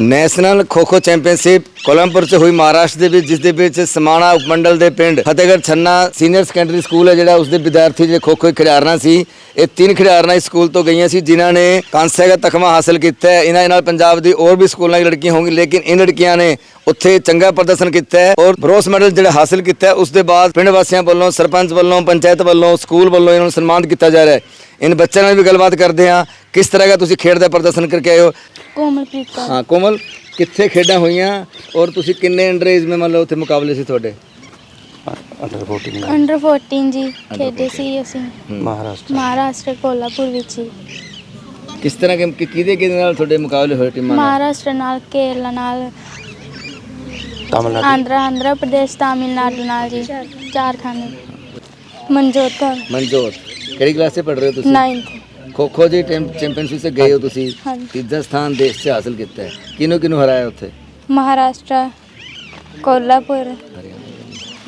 National ਖੋ-ਖੋ championship ਕੋਲੰਬਰ 'ਚ ਹੋਈ ਮਹਾਰਾਸ਼ਟਰ ਦੇ ਵਿੱਚ, ਜਿਸ ਦੇ ਵਿੱਚ ਸਮਾਣਾ ਉਪਮੰਡਲ ਦੇ ਪਿੰਡ Fatehgarh Chhanna senior secondary school ਹੈ, ਜਿਹੜਾ ਉਸ ਦੇ ਵਿਦਿਆਰਥੀ ਜਿਹੜੇ ਖੋ-ਖੋ ਖਿਡਾਰਨਾ ਸੀ, ਇਹ ਤਿੰਨ ਖਿਡਾਰਨਾ ਇਸ ਸਕੂਲ ਤੋਂ ਗਈਆਂ ਸੀ, ਜਿਨ੍ਹਾਂ ਨੇ ਕਾਂਸੇ ਦਾ ਤਖਮਾ ਹਾਸਲ ਕੀਤਾ ਹੈ। ਇਹਨਾਂ ਦੇ ਨਾਲ ਪੰਜਾਬ ਦੀ ਹੋਰ ਵੀ ਸਕੂਲਾਂ ਦੀ ਲੜਕੀਆਂ ਹੋਣਗੀਆਂ, ਲੇਕਿਨ ਇਹ ਲੜਕੀਆਂ ਨੇ ਉੱਥੇ ਚੰਗਾ ਪ੍ਰਦਰਸ਼ਨ ਕੀਤਾ ਹੈ ਔਰ ਬ੍ਰੋਸ ਮੈਡਲ ਜਿਹੜਾ ਹਾਸਲ ਕੀਤਾ ਉਸ ਦੇ ਬਾਅਦ ਪਿੰਡ ਵਾਸੀਆਂ ਵੱਲੋਂ, ਸਰਪੰਚ ਵੱਲੋਂ, ਪੰਚਾਇਤ ਵੱਲੋਂ, ਸਕੂਲ ਵੱਲੋਂ ਇਹਨਾਂ ਨੂੰ ਸਨਮਾਨਿਤ ਕੀਤਾ ਜਾ ਰਿਹਾ ਹੈ। ਇਨ ਬੱਚਿਆਂ ਨਾਲ ਵੀ ਗੱਲਬਾਤ ਕਰਦੇ ਹਾਂ, ਕਿਸ ਤਰ੍ਹਾਂ ਦਾ ਤੁਸੀਂ ਖੇਡ ਦਾ ਪ੍ਰਦਰਸ਼ਨ ਕਰਕੇ ਆਏ ਹੋ? ਕੋਮਲਪ੍ਰੀਤ ਕੌਰ। ਹਾਂ ਕੋਮਲ ਕਿੱਥੇ ਖੇਡਾਂ ਹੋਈਆਂ ਔਰ ਤੁਸੀਂ ਕਿੰਨੇ ਅੰਡਰ ਏਜ ਮੇ ਮੰਨ ਲਓ ਉੱਥੇ ਮੁਕਾਬਲੇ ਸੀ ਤੁਹਾਡੇ? ਅੰਡਰ 14 ਅੰਡਰ 14 ਜੀ ਖੇਡੇ ਸੀ ਅਸੀਂ। ਮਹਾਰਾਸ਼ਟਰ। ਮਹਾਰਾਸ਼ਟਰ ਕੋਲਾਪੁਰ ਵਿੱਚ ਹੀ। ਕਿਸ ਤਰ੍ਹਾਂ ਕਿ ਕਿ- ਕਿਹਦੇ ਕਿਹਦੇ ਨਾਲ ਤੁਹਾਡੇ ਮੁਕਾਬਲੇ ਹੋਏ ਟੀਮਾਂ ਨਾਲ? ਮਹਾਰਾਸ਼ਟਰ ਨਾਲ ਕੇਰਲਾ ਨਾਲ ਤਮਿਲਨਾਡੂ। ਆਂਧਰਾ ਆਂਧਰਾ ਪ੍ਰਦੇਸ਼ ਤਾਮਿਲਨਾਡੂ ਨਾਲ ਜੀ। ਝਾਰਖੰਡ ਮਨਜੋਤ ਕੌਰ। ਮਨਜੋਤ ਕਿਹੜੀ ਕਲਾਸ 'ਚ ਪੜ੍ਹ ਰਹੇ ਹੋ ਤੁਸੀਂ? 9th ਖੋ ਖੋ ਦੀ ਚੈਂਪੀਅਨਸ਼ਿਪ 'ਚ ਗਏ ਹੋ ਤੁਸੀਂ? ਹਾਂਜੀ। ਤੀਜਾ ਸਥਾਨ ਦੇਸ਼ 'ਚ ਹਾਸਲ ਕੀਤਾ? ਹੈ ਕਿਹਨੂੰ ਕਿਹਨੂੰ ਹਰਾਇਆ ਉੱਥੇ? ਮਹਾਰਾਸ਼ਟਰ ਕੋਲਾਪੁਰ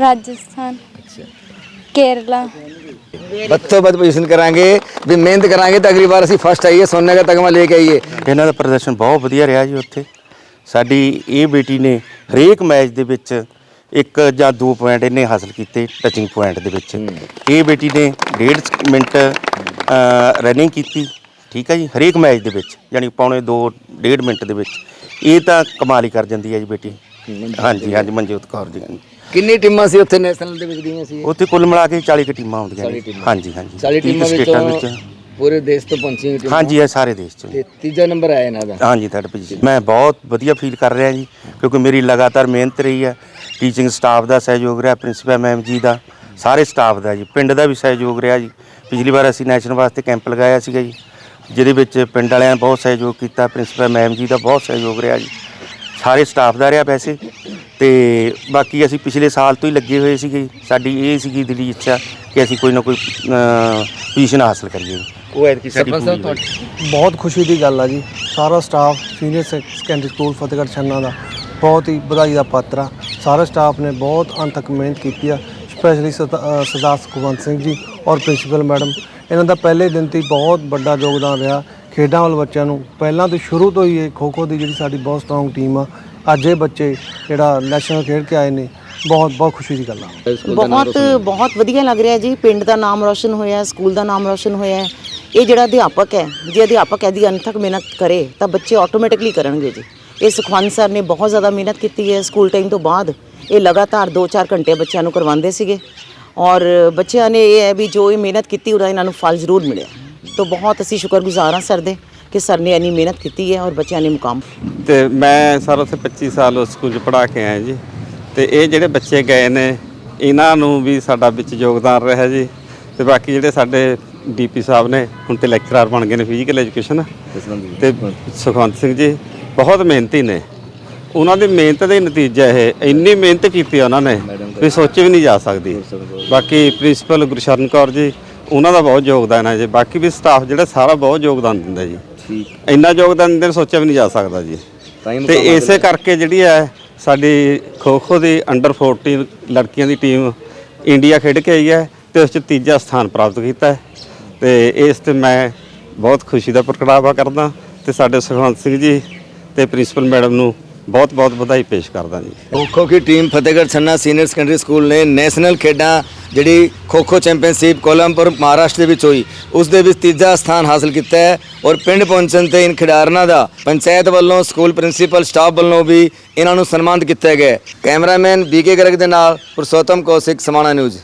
ਰਾਜਸਥਾਨ ਅੱਛਾ। ਕੇਰਲਾ। ਬੱਤੋ ਬੱਤ ਪੋਜੀਸ਼ਨ ਕਰਾਂਗੇ ਵੀ ਮਿਹਨਤ ਕਰਾਂਗੇ ਤਾਂ ਅਗਲੀ ਵਾਰ ਅਸੀਂ ਫਸਟ ਆਈਏ ਸੋਨੇ ਦਾ ਤਗਮਾ ਲੈ ਕੇ ਆਈਏ। ਇਹਨਾਂ ਦਾ ਪ੍ਰਦਰਸ਼ਨ ਬਹੁਤ ਵਧੀਆ ਰਿਹਾ ਜੀ ਉੱਥੇ। ਸਾਡੀ ਇਹ ਬੇਟੀ ਨੇ ਹਰੇਕ ਮੈਚ ਦੇ ਵਿੱਚ ਇੱਕ ਜਾਂ ਦੋ ਪੁਆਇੰਟ ਇਹਨੇ ਹਾਸਲ ਕੀਤੇ ਟੱਚਿੰਗ ਪੁਆਇੰਟ ਦੇ ਵਿੱਚ। ਇਹ ਬੇਟੀ ਨੇ ਡੇਢ ਮਿੰਟ ਰਨਿੰਗ ਕੀਤੀ ਠੀਕ ਹੈ ਜੀ ਹਰੇਕ ਮੈਚ ਦੇ ਵਿੱਚ ਯਾਨੀ ਪੌਣੇ 2 ਡੇਢ ਮਿੰਟ ਦੇ ਵਿੱਚ ਇਹ ਤਾਂ ਕਮਾਲ ਹੀ ਕਰ ਜਾਂਦੀ ਹੈ ਜੀ ਬੇਟੀ। ਹਾਂਜੀ ਹਾਂਜੀ ਮਨਜੋਤ ਕੌਰ ਜੀ। ਹਾਂਜੀ। ਕਿੰਨੀ ਟੀਮਾਂ ਸੀ ਉੱਥੇ ਨੈਸ਼ਨਲ ਦੇ ਵਿੱਚ ਗਈਆਂ ਸੀ? ਉੱਥੇ ਕੁੱਲ ਮਿਲਾ ਕੇ 40 ਕੁ ਟੀਮਾਂ ਆਉਂਦੀਆਂ 40 ਨੇ ਟੀਮਾਂ। ਹਾਂਜੀ ਹਾਂਜੀ। 40 ਤੀਹ ਕੁ ਟੀਮਾਂ ਵਿੱਚੋਂ ਪੂਰੇ ਦੇਸ਼ ਤੋਂ ਪਹੁੰਚੀਆਂ ਟੀਮਾਂ। ਹਾਂਜੀ ਇਹ ਸਾਰੇ ਦੇਸ਼ ਚ। ਤੇ ਤੀਜਾ ਨੰਬਰ ਆਇਆ ਇਹਨਾਂ ਦਾ। ਹਾਂਜੀ ਥਰਡ ਪੋਜੀਸ਼ਨ ਮੈਂ ਬਹੁਤ ਵਧੀਆ ਫੀਲ ਕਰ ਰਿਹਾ ਜੀ ਕਿਉਂਕਿ ਮੇਰੀ ਲਗਾਤਾਰ ਮਿਹਨਤ ਰਹੀ ਹੈ। ਟੀਚਿੰਗ ਸਟਾਫ ਦਾ ਸਹਿਯੋਗ ਰਿਹਾ ਪ੍ਰਿੰਸੀਪਲ ਮੈਮ ਜੀ ਦਾ ਸਾਰੇ ਸਟਾਫ ਦਾ ਜੀ ਪਿੰਡ ਦਾ ਵੀ ਸਹਿਯੋਗ ਰਿਹਾ ਜੀ। ਪਿਛਲੀ ਵਾਰ ਅਸੀਂ ਨੈਸ਼ਨਲ ਵਾਸਤੇ ਕੈਂਪ ਲਗਾਇਆ ਸੀਗਾ ਜੀ ਜਿਹਦੇ ਵਿੱਚ ਪਿੰਡ ਵਾਲਿਆਂ ਨੇ ਬਹੁਤ ਸਹਿਯੋਗ ਕੀਤਾ ਪ੍ਰਿੰਸੀਪਲ ਮੈਮ ਜੀ ਦਾ ਬਹੁਤ ਸਹਿਯੋਗ ਰਿਹਾ ਜੀ। ਸਾਰੇ ਸਟਾਫ ਦਾ ਰਿਹਾ ਵੈਸੇ ਤੇ ਬਾਕੀ ਅਸੀਂ ਪਿਛਲੇ ਸਾਲ ਤੋਂ ਹੀ ਲੱਗੇ ਹੋਏ ਸੀਗੇ ਜੀ। ਸਾਡੀ ਇਹ ਸੀਗੀ ਦਿਲੀ ਇੱਛਾ ਕਿ ਅਸੀਂ ਕੋਈ ਨਾ ਕੋਈ ਪੋਜੀਸ਼ਨ ਹਾਸਲ ਕਰੀਏ ਉਹ ਐਤਕੀ ਸਾਡੀ ਪੂਰੀ ਹੋਈ। ਬਹੁਤ ਖੁਸ਼ੀ ਦੀ ਗੱਲ ਆ ਜੀ। ਸਾਰਾ staff senior sec- secondary school Fatehgarh Channa ਦਾ ਬਹੁਤ ਹੀ ਵਧਾਈ ਦਾ ਪਾਤਰ ਆ। ਸਾਰੇ ਸਟਾਫ ਨੇ ਬਹੁਤ ਅੰਤ ਤੱਕ ਮਿਹਨਤ ਕੀਤੀ ਆ ਸਪੈਸ਼ਲੀ ਸਰਦਾਰ ਸੁਖਵੰਤ ਸਿੰਘ ਜੀ। ਔਰ ਪ੍ਰਿੰਸੀਪਲ ਮੈਡਮ ਇਹਨਾਂ ਦਾ ਪਹਿਲੇ ਦਿਨ ਤੋਂ ਹੀ ਬਹੁਤ ਵੱਡਾ ਯੋਗਦਾਨ ਰਿਹਾ। ਖੇਡਾਂ ਵੱਲ ਬੱਚਿਆਂ ਨੂੰ ਪਹਿਲਾਂ ਤੋਂ ਸ਼ੁਰੂ ਤੋਂ ਹੀ ਇਹ ਖੋ ਖੋ ਦੀ ਜਿਹੜੀ ਸਾਡੀ ਬਹੁਤ ਸਟਰੋਂਗ ਟੀਮ ਆ ਅੱਜ ਇਹ ਬੱਚੇ ਜਿਹੜਾ ਨੈਸ਼ਨਲ ਖੇਡ ਕੇ ਆਏ ਨੇ ਬਹੁਤ ਬਹੁਤ ਖੁਸ਼ੀ ਦੀ ਗੱਲ ਆ। ਬਹੁਤ ਬਹੁਤ ਵਧੀਆ ਲੱਗ ਰਿਹਾ ਜੀ। ਪਿੰਡ ਦਾ ਨਾਮ ਰੌਸ਼ਨ ਹੋਇਆ ਸਕੂਲ ਦਾ ਨਾਮ ਰੌਸ਼ਨ ਹੋਇਆ। ਇਹ ਜਿਹੜਾ ਅਧਿਆਪਕ ਹੈ ਜੇ ਅਧਿਆਪਕ ਇਹਦੀ ਅਨਥਕ ਮਿਹਨਤ ਕਰੇ ਤਾਂ ਬੱਚੇ ਆਟੋਮੈਟਿਕਲੀ ਕਰਨਗੇ ਜੀ। ਇਹ ਸੁਖਵੰਤ ਸਰ ਨੇ ਬਹੁਤ ਜ਼ਿਆਦਾ ਮਿਹਨਤ ਕੀਤੀ ਹੈ। ਸਕੂਲ ਟਾਈਮ ਤੋਂ ਬਾਅਦ ਇਹ ਲਗਾਤਾਰ 2-4 ਘੰਟੇ ਬੱਚਿਆਂ ਨੂੰ ਕਰਵਾਉਂਦੇ ਸੀਗੇ। ਔਰ ਬੱਚਿਆਂ ਨੇ ਇਹ ਹੈ ਵੀ ਜੋ ਇਹ ਮਿਹਨਤ ਕੀਤੀ ਉਹਦਾ ਇਹਨਾਂ ਨੂੰ ਫਲ ਜ਼ਰੂਰ ਮਿਲਿਆ। ਤਾਂ ਬਹੁਤ ਅਸੀਂ ਸ਼ੁਕਰਗੁਜ਼ਾਰ ਹਾਂ ਸਰ ਦੇ ਕਿ ਸਰ ਨੇ ਇੰਨੀ ਮਿਹਨਤ ਕੀਤੀ ਹੈ ਔਰ ਬੱਚਿਆਂ ਨੇ ਮੁਕਾਮ ਤੇ ਮੈਂ ਸਰ ਉੱਥੇ 25 ਸਾਲ ਉਸ ਸਕੂਲ 'ਚ ਪੜ੍ਹਾ ਕੇ ਆਇਆ ਜੀ। ਤੇ ਇਹ ਜਿਹੜੇ ਬੱਚੇ ਗਏ ਨੇ ਇਹਨਾਂ ਨੂੰ ਵੀ ਸਾਡਾ ਵਿੱਚ ਯੋਗਦਾਨ ਰਿਹਾ ਜੀ। ਤੇ ਬਾਕੀ ਜਿਹੜੇ ਸਾਡੇ ਡੀਪੀ ਸਾਹਿਬ ਨੇ ਹੁਣ ਤੇ ਲੈਕਚਰਰ ਬਣ ਗਏ ਨੇ ਫਿਜ਼ੀਕਲ ਐਜੂਕੇਸ਼ਨ ਤੇ ਸੁਖਵੰਤ ਸਿੰਘ ਜੀ ਬਹੁਤ ਮਿਹਨਤੀ ਨੇ। ਉਹਨਾਂ ਦੀ ਮਿਹਨਤ ਦਾ ਨਤੀਜਾ ਇਹ ਇੰਨੀ ਮਿਹਨਤ ਕੀਤੀ ਉਹਨਾਂ ਨੇ ਵੀ ਸੋਚੀ ਵੀ ਨਹੀਂ ਜਾ ਸਕਦੀ। ਬਾਕੀ ਪ੍ਰਿੰਸੀਪਲ ਗੁਰਸ਼ਰਨ ਕੌਰ ਜੀ ਉਹਨਾਂ ਦਾ ਬਹੁਤ ਯੋਗਦਾਨ ਹੈ ਜੀ। ਬਾਕੀ ਵੀ ਸਟਾਫ ਜਿਹੜਾ ਸਾਰਾ ਬਹੁਤ ਯੋਗਦਾਨ ਦਿੰਦਾ ਜੀ। ਠੀਕ। ਇੰਨਾ ਯੋਗਦਾਨ ਦਿੰਦੇ ਸੋਚਿਆ ਵੀ ਨਹੀਂ ਜਾ ਸਕਦਾ ਜੀ। ਤਾਂ ਇਸੇ ਕਰਕੇ ਜਿਹੜੀ ਹੈ ਸਾਡੀ ਖੋ ਖੋ ਦੀ ਅੰਡਰ 14 ਲੜਕੀਆਂ ਦੀ ਟੀਮ ਇੰਡੀਆ ਖੇਡ ਕੇ ਆਈ ਹੈ ਤੇ ਉਸ 'ਚ ਤੀਜਾ ਸਥਾਨ ਪ੍ਰਾਪਤ ਕੀਤਾ ਤੇ ਇਸ ਤੇ ਮੈਂ ਬਹੁਤ ਖੁਸ਼ੀ ਦਾ ਪ੍ਰਗਟਾਵਾ ਕਰਦਾ ਤੇ ਸਾਡੇ ਸੁਖਵੰਤ ਸਿੰਘ ਜੀ ਤੇ ਪ੍ਰਿੰਸੀਪਲ ਮੈਡਮ ਨੂੰ ਬਹੁਤ ਬਹੁਤ ਵਧਾਈ ਪੇਸ਼ ਕਰਦਾ ਜੀ ਖੋ-ਖੋ ਦੀ team Fatehgarh Channa senior secondary school ਨੇ ਨੈਸ਼ਨਲ ਖੇਡਾਂ ਜਿਹੜੀ ਖੋ-ਖੋ ਚੈਂਪੀਅਨਸ਼ਿਪ ਕੋਲਮਪੁਰ ਮਹਾਰਾਸ਼ਟਰ ਦੇ ਵਿੱਚ ਹੋਈ, ਉਸ ਦੇ ਵਿੱਚ ਤੀਜਾ ਸਥਾਨ ਹਾਸਲ ਕੀਤਾ ਹੈ ਔਰ ਪਿੰਡ ਪਹੁੰਚਣ ਤੇ ਇਨ ਖਿਡਾਰਨਾਂ ਦਾ ਪੰਚਾਇਤ ਵੱਲੋਂ, ਸਕੂਲ ਪ੍ਰਿੰਸੀਪਲ, ਸਟਾਫ ਵੱਲੋਂ ਵੀ ਇਹਨਾਂ ਨੂੰ ਸਨਮਾਨਿਤ ਕੀਤਾ ਗਿਆ ਹੈ। ਕੈਮਰਾਮੈਨ ਬੀਕੇ ਗਰਗ ਦੇ ਨਾਲ ਪੁਰਸ਼ੋਤਮ ਕੌਸ਼ਿਕ, ਸਮਾਣਾ ਨਿਊਜ਼